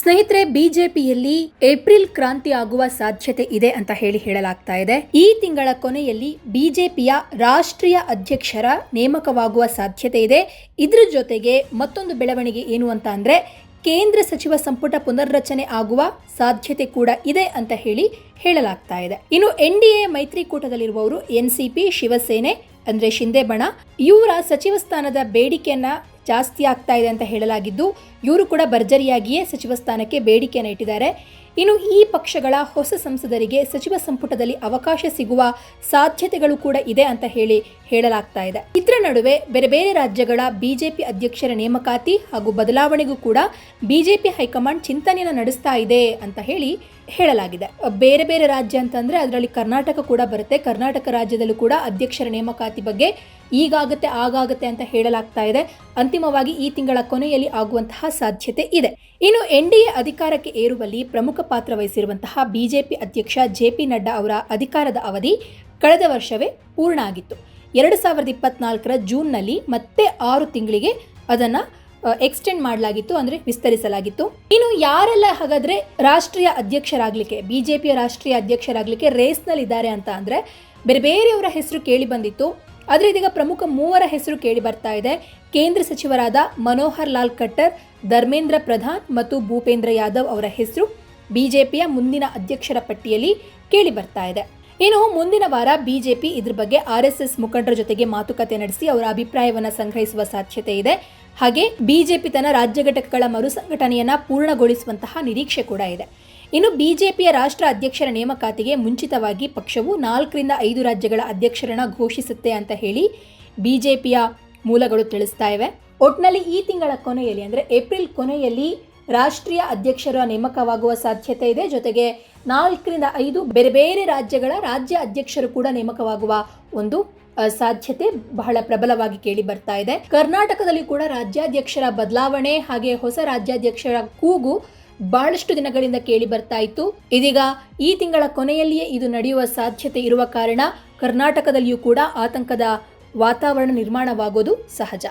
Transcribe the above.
ಸ್ನೇಹಿತರೆ, ಬಿಜೆಪಿಯಲ್ಲಿ ಏಪ್ರಿಲ್ ಕ್ರಾಂತಿ ಆಗುವ ಸಾಧ್ಯತೆ ಇದೆ ಅಂತ ಹೇಳಿ ಹೇಳಲಾಗ್ತಾ ಇದೆ. ಈ ತಿಂಗಳ ಕೊನೆಯಲ್ಲಿ ಬಿಜೆಪಿಯ ರಾಷ್ಟ್ರೀಯ ಅಧ್ಯಕ್ಷರ ನೇಮಕವಾಗುವ ಸಾಧ್ಯತೆ ಇದೆ. ಇದ್ರ ಜೊತೆಗೆ ಮತ್ತೊಂದು ಬೆಳವಣಿಗೆ ಏನು ಅಂತ ಅಂದ್ರೆ, ಕೇಂದ್ರ ಸಚಿವ ಸಂಪುಟ ಪುನರ್ರಚನೆ ಆಗುವ ಸಾಧ್ಯತೆ ಕೂಡ ಇದೆ ಅಂತ ಹೇಳಿ ಹೇಳಲಾಗ್ತಾ ಇದೆ. ಇನ್ನು ಎನ್ ಡಿ ಎ ಮೈತ್ರಿಕೂಟದಲ್ಲಿರುವವರು ಎನ್ ಸಿ ಪಿ, ಶಿವಸೇನೆ, ಅಂದ್ರೆ ಶಿಂದೆ ಬಣ, ಇವರ ಸಚಿವ ಸ್ಥಾನದ ಬೇಡಿಕೆಯನ್ನ ಜಾಸ್ತಿ ಆಗ್ತಾ ಇದೆ ಅಂತ ಹೇಳಲಾಗಿದ್ದು, ಇವರು ಕೂಡ ಭರ್ಜರಿಯಾಗಿಯೇ ಸಚಿವ ಸ್ಥಾನಕ್ಕೆ ಬೇಡಿಕೆಯನ್ನು ಇಟ್ಟಿದ್ದಾರೆ. ಇನ್ನು ಈ ಪಕ್ಷಗಳ ಹೊಸ ಸಂಸದರಿಗೆ ಸಚಿವ ಸಂಪುಟದಲ್ಲಿ ಅವಕಾಶ ಸಿಗುವ ಸಾಧ್ಯತೆಗಳು ಕೂಡ ಇದೆ ಅಂತ ಹೇಳಿ ಹೇಳಲಾಗ್ತಾ ಇದೆ. ಇದರ ನಡುವೆ ಬೇರೆ ಬೇರೆ ರಾಜ್ಯಗಳ ಬಿಜೆಪಿ ಅಧ್ಯಕ್ಷರ ನೇಮಕಾತಿ ಹಾಗೂ ಬದಲಾವಣೆಗೂ ಕೂಡ ಬಿಜೆಪಿ ಹೈಕಮಾಂಡ್ ಚಿಂತನೆಯನ್ನು ನಡೆಸ್ತಾ ಇದೆ ಅಂತ ಹೇಳಿ ಹೇಳಲಾಗಿದೆ. ಬೇರೆ ಬೇರೆ ರಾಜ್ಯ ಅಂತಂದ್ರೆ ಅದರಲ್ಲಿ ಕರ್ನಾಟಕ ಕೂಡ ಬರುತ್ತೆ. ಕರ್ನಾಟಕ ರಾಜ್ಯದಲ್ಲೂ ಕೂಡ ಅಧ್ಯಕ್ಷರ ನೇಮಕಾತಿ ಬಗ್ಗೆ ಈಗಾಗತ್ತೆ, ಆಗಾಗತ್ತೆ ಅಂತ ಹೇಳಲಾಗ್ತಾ ಇದೆ. ಅಂತಿಮವಾಗಿ ಈ ತಿಂಗಳ ಕೊನೆಯಲ್ಲಿ ಆಗುವಂತಹ ಸಾಧ್ಯತೆ ಇದೆ. ಇನ್ನು ಎನ್ ಡಿ ಎ ಅಧಿಕಾರಕ್ಕೆ ಏರುವಲ್ಲಿ ಪ್ರಮುಖ ಪಾತ್ರ ವಹಿಸಿರುವಂತಹ ಬಿಜೆಪಿ ಅಧ್ಯಕ್ಷ ಜೆ ಪಿ ನಡ್ಡಾ ಅವರ ಅಧಿಕಾರದ ಅವಧಿ ಕಳೆದ ವರ್ಷವೇ ಪೂರ್ಣ ಆಗಿತ್ತು. ಎರಡು ಸಾವಿರದ ಇಪ್ಪತ್ನಾಲ್ಕರ ಜೂನ್ನಲ್ಲಿ ಮತ್ತೆ ಆರು ತಿಂಗಳಿಗೆ ಅದನ್ನು ಎಕ್ಸ್ಟೆಂಡ್ ಮಾಡಲಾಗಿತ್ತು, ಅಂದರೆ ವಿಸ್ತರಿಸಲಾಗಿತ್ತು. ಇನ್ನು ಯಾರೆಲ್ಲ ಹಾಗಾದರೆ ರಾಷ್ಟ್ರೀಯ ಅಧ್ಯಕ್ಷರಾಗಲಿಕ್ಕೆ ಬಿ ಜೆ ಪಿಯ ರಾಷ್ಟ್ರೀಯ ಅಧ್ಯಕ್ಷರಾಗಲಿಕ್ಕೆ ರೇಸ್ನಲ್ಲಿ ಇದ್ದಾರೆ ಅಂತ ಅಂದರೆ ಬೇರೆ ಬೇರೆಯವರ ಹೆಸರು ಕೇಳಿ ಬಂದಿತ್ತು. ಆದರೆ ಇದೀಗ ಪ್ರಮುಖ ಮೂವರ ಹೆಸರು ಕೇಳಿ ಬರ್ತಾ ಇದೆ. ಕೇಂದ್ರ ಸಚಿವರಾದ ಮನೋಹರ್ ಲಾಲ್ ಖಟ್ಟರ್ ಧರ್ಮೇಂದ್ರ ಪ್ರಧಾನ್ ಮತ್ತು ಭೂಪೇಂದ್ರ ಯಾದವ್ ಅವರ ಹೆಸರು ಬಿಜೆಪಿಯ ಮುಂದಿನ ಅಧ್ಯಕ್ಷರ ಪಟ್ಟಿಯಲ್ಲಿ ಕೇಳಿ ಬರ್ತಾ ಇದೆ. ಇನ್ನು ಮುಂದಿನ ವಾರ ಬಿಜೆಪಿ ಇದ್ರ ಬಗ್ಗೆ ಆರ್ ಎಸ್ ಎಸ್ ಮುಖಂಡರ ಜೊತೆಗೆ ಮಾತುಕತೆ ನಡೆಸಿ ಅವರ ಅಭಿಪ್ರಾಯವನ್ನ ಸಂಗ್ರಹಿಸುವ ಸಾಧ್ಯತೆ ಇದೆ. ಹಾಗೆ ಬಿಜೆಪಿ ತನ್ನ ರಾಜ್ಯ ಘಟಕಗಳ ಮರು ಸಂಘಟನೆಯನ್ನು ಪೂರ್ಣಗೊಳಿಸುವಂತಹ ನಿರೀಕ್ಷೆ ಕೂಡ ಇದೆ. ಇನ್ನು ಬಿಜೆಪಿಯ ರಾಷ್ಟ್ರ ಅಧ್ಯಕ್ಷರ ನೇಮಕಾತಿಗೆ ಮುಂಚಿತವಾಗಿ ಪಕ್ಷವು ನಾಲ್ಕರಿಂದ ಐದು ರಾಜ್ಯಗಳ ಅಧ್ಯಕ್ಷರನ್ನ ಘೋಷಿಸುತ್ತೆ ಅಂತ ಹೇಳಿ ಬಿಜೆಪಿಯ ಮೂಲಗಳು ತಿಳಿಸ್ತಾ ಇವೆ. ಒಟ್ನಲ್ಲಿ ಈ ತಿಂಗಳ ಕೊನೆಯಲ್ಲಿ ಅಂದರೆ ಏಪ್ರಿಲ್ ಕೊನೆಯಲ್ಲಿ ರಾಷ್ಟ್ರೀಯ ಅಧ್ಯಕ್ಷರ ನೇಮಕವಾಗುವ ಸಾಧ್ಯತೆ ಇದೆ. ಜೊತೆಗೆ ನಾಲ್ಕರಿಂದ ಐದು ಬೇರೆ ಬೇರೆ ರಾಜ್ಯಗಳ ರಾಜ್ಯ ಅಧ್ಯಕ್ಷರು ಕೂಡ ನೇಮಕವಾಗುವ ಒಂದು ಸಾಧ್ಯತೆ ಬಹಳ ಪ್ರಬಲವಾಗಿ ಕೇಳಿ ಬರ್ತಾ ಇದೆ. ಕರ್ನಾಟಕದಲ್ಲಿ ಕೂಡ ರಾಜ್ಯಾಧ್ಯಕ್ಷರ ಬದಲಾವಣೆ ಹಾಗೆ ಹೊಸ ರಾಜ್ಯಾಧ್ಯಕ್ಷರ ಕೂಗು ಬಹಳಷ್ಟು ದಿನಗಳಿಂದ ಕೇಳಿ ಬರ್ತಾ ಇತ್ತು. ಇದೀಗ ಈ ತಿಂಗಳ ಕೊನೆಯಲ್ಲಿಯೇ ಇದು ನಡೆಯುವ ಸಾಧ್ಯತೆ ಇರುವ ಕಾರಣ ಕರ್ನಾಟಕದಲ್ಲಿಯೂ ಕೂಡ ಆತಂಕದ ವಾತಾವರಣ ನಿರ್ಮಾಣವಾಗೋದು ಸಹಜ.